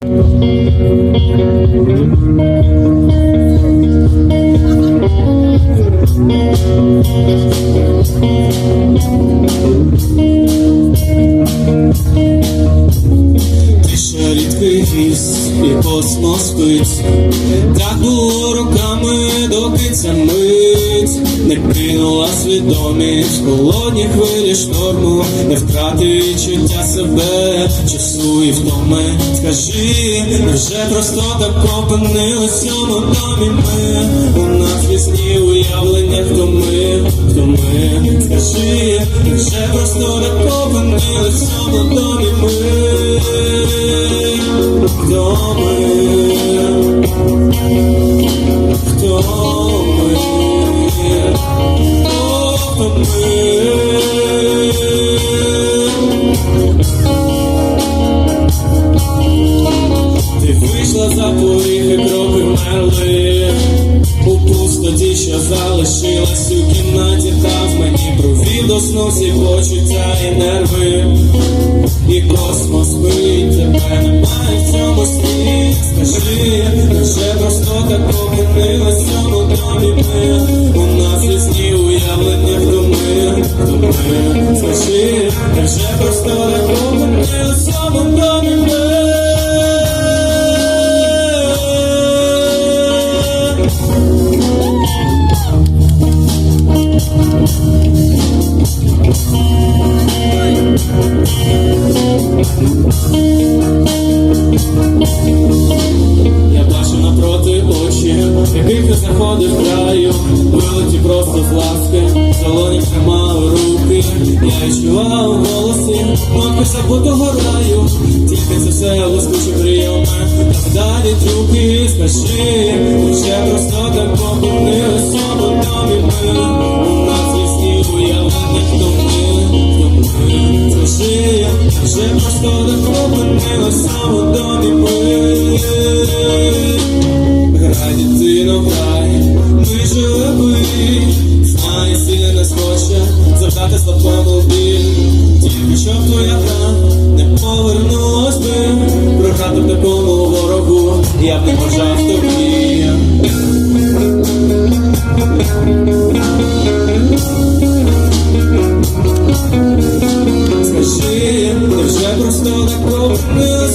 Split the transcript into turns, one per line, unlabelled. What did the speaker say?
Тиша рідкий гість і космос спить Так було роками, доки ця мить Не кинула свідомість в холодні хвилі шторму Не втрати відчуття себе, часу і втоми. Скажи, вже просто так опинились цьому домі ми? У нас вісні уявлення, хто ми, хто ми. Скажи, вже просто так опинились цьому домі ми? Хто ми? Що залишилась у кімнаті, та в мені провів до сну почуття і нерви. І космос спить, тебе немає в цьому сні Скажи, вже просто так опинилась в цьому домі ми У нас різні уявлення, хто ми, хто Скажи, вже просто так опинилась в Я бачу напроти очі, яких ти знаходив краю, вилеті просто з ласки, долоні тримали руки, я відчував в голосі, нотки забутого раю, тільки це все блискуче прийоми, далі трюки, скажи, вже просто так попинились в скажи, вже просто так попинились в цьому домі ми. Грай, дитино, грай, ми живи, знай, сильно не схоче завдати слабкому біль. Тільки щоб твоя гра не повернулась би, програти в такому ворогу, я б не бажав тобі. Вже просто таком не